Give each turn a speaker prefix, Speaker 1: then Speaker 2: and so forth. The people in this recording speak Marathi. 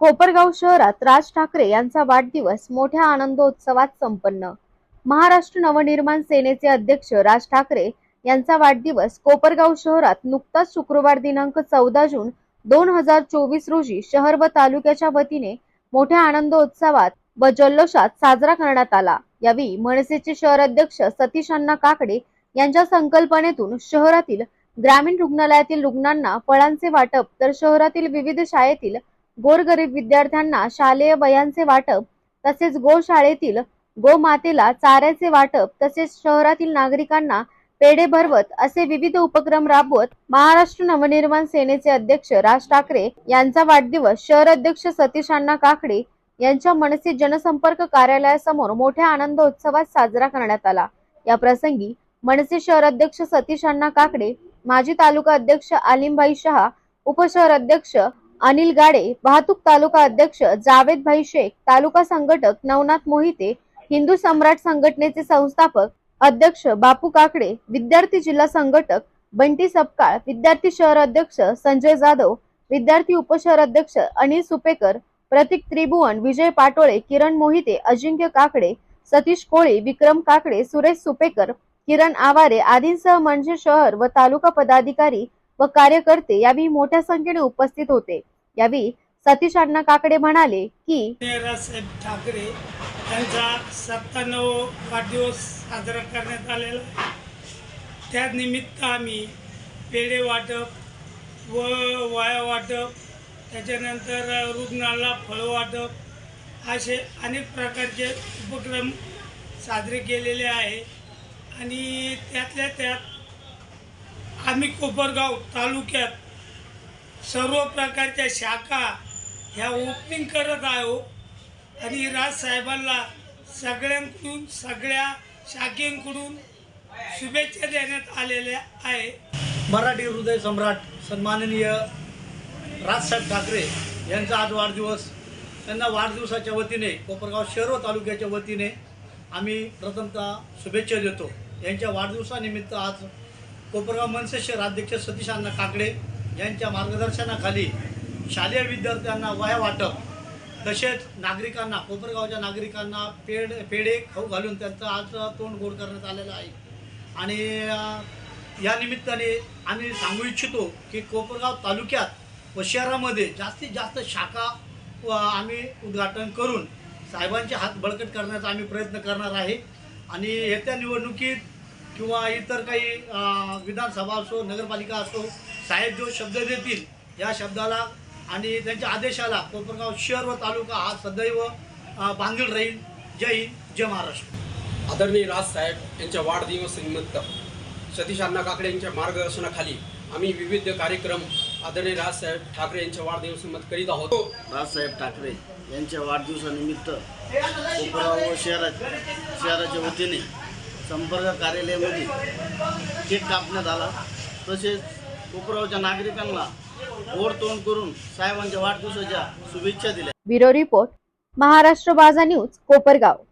Speaker 1: कोपरगाव शहरात राज ठाकरे यांचा वाढदिवस मोठ्या आनंदोत्सवात संपन्न. महाराष्ट्र नवनिर्माण सेनेचे अध्यक्ष राज ठाकरे यांचा वाढदिवस कोपरगाव शहरात नुकताच शुक्रवार दिनांक चौदा जून दोन हजार चोवीस रोजी शहर व तालुक्याच्या वतीने मोठ्या आनंदोत्सवात व जल्लोषात साजरा करण्यात आला. यावेळी मनसेचे शहर अध्यक्ष सतीश अण्णा काकडे यांच्या संकल्पनेतून शहरातील ग्रामीण रुग्णालयातील रुग्णांना फळांचे वाटप तर शहरातील विविध शाळेतील गोरगरीब विद्यार्थ्यांना शालेय वयांचे वाटप तसेच गोशाळेतील गोमातेला चाऱ्याचे वाटप तसेच शहरातील नागरिकांना पेढे भरवत असे विविध उपक्रम राबवत महाराष्ट्र नवनिर्माण सेनेचे अध्यक्ष राज ठाकरे यांचा वाढदिवस शहर अध्यक्ष सतीश अण्णा काकडे यांच्या मनसे जनसंपर्क कार्यालयासमोर मोठ्या आनंद उत्सवात साजरा करण्यात आला. या प्रसंगी मनसे शहर अध्यक्ष सतीश अण्णा काकडे माजी तालुका अध्यक्ष आलिमभाई शहा उपशहर अध्यक्ष अनिल गाडे वाहतूक तालुका अध्यक्ष जावेद भाई शेख तालुका संघटक नवनाथ मोहिते हिंदू सम्राट संघटनेचे संस्थापक अध्यक्ष बापू काकडे विद्यार्थी जिल्हा संघटक बंटी सपकाळ विद्यार्थी शहर अध्यक्ष संजय जाधव विद्यार्थी उपशहर अध्यक्ष अनिल सुपेकर प्रतीक त्रिभुवन विजय पाटोळे किरण मोहिते अजिंक्य काकडे सतीश कोळी विक्रम काकडे सुरेश सुपेकर किरण आवारे आदींसह म्हणजे शहर व तालुका पदाधिकारी व कार्यकर्ते यावेळी मोठ्या संख्येने उपस्थित होते. यावेळी सतीश अण्णा काकडे म्हणाले की
Speaker 2: राजसाहेब ठाकरे त्यांचा सत्त्याण्णव वाढदिवस साजरा करण्यात आलेला त्यानिमित्त आम्ही पेढे वाटप व वाया वाटप त्याच्यानंतर रुग्णाला फळं वाटप असे अनेक प्रकारचे उपक्रम साजरे केलेले आहे. आणि त्यातल्या त्यात आम्ही कोपरगाव तालुक्यात सर्व प्रकारच्या शाखा ह्या ओपनिंग करत आहो. आणि राजसाहेबांना सगळ्यांकडून सगळ्या शाखेंकडून शुभेच्छा देण्यात आलेल्या आहे.
Speaker 3: मराठी हृदय सम्राट सन्माननीय राजसाहेब ठाकरे यांचा आज वाढदिवस. त्यांना वाढदिवसाच्या वतीने कोपरगाव शहर व तालुक्याच्या वतीने आम्ही प्रथमतः शुभेच्छा देतो. यांच्या वाढदिवसानिमित्त आज कोपरगाव मनसे शहर अध्यक्ष सतीश अण्णा काकडे यांच्या मार्गदर्शनाखाली शालेय विद्यार्थ्यांना वया वाटप तसेच नागरिकांना कोपरगावच्या नागरिकांना पेड पेढे खाऊ घालून त्यांचं आज तोंड गोड करण्यात आलेलं आहे. आणि या निमित्ताने आम्ही सांगू इच्छितो की कोपरगाव तालुक्यात व शहरामध्ये जास्तीत जास्त शाखा व आम्ही उद्घाटन करून साहेबांचे हात बळकट करण्याचा आम्ही प्रयत्न करणार आहे. आणि येत्या निवडणुकीत किंवा इतर काही अ, विधानसभा असो नगरपालिका असो साहेब जो शब्द देतील या शब्दाला आणि त्यांच्या आदेशाला कोपरगाव शहर व तालुका हा सदैव बांधील राहील. जय हिंद जय महाराष्ट्र.
Speaker 4: आदरणीय राजसाहेब यांच्या वाढदिवसानिमित्त सतीश अण्णा काकडे यांच्या मार्गदर्शनाखाली आम्ही विविध कार्यक्रम आदरणीय राजसाहेब ठाकरे यांच्या वाढदिवसानिमित्त करीत आहोत.
Speaker 5: राजसाहेब ठाकरे यांच्या वाढदिवसानिमित्त कोपराव व शहरात शहराच्या वतीने संपर्क कार्यालयामध्ये चेक कापण्यात आला. तसेच कोपरावच्या नागरिकांना ओढतोंड करून साहेबांच्या वाढदिवसाच्या शुभेच्छा दिल्या.
Speaker 1: ब्युरो रिपोर्ट महाराष्ट्र बाजा न्यूज कोपरगाव.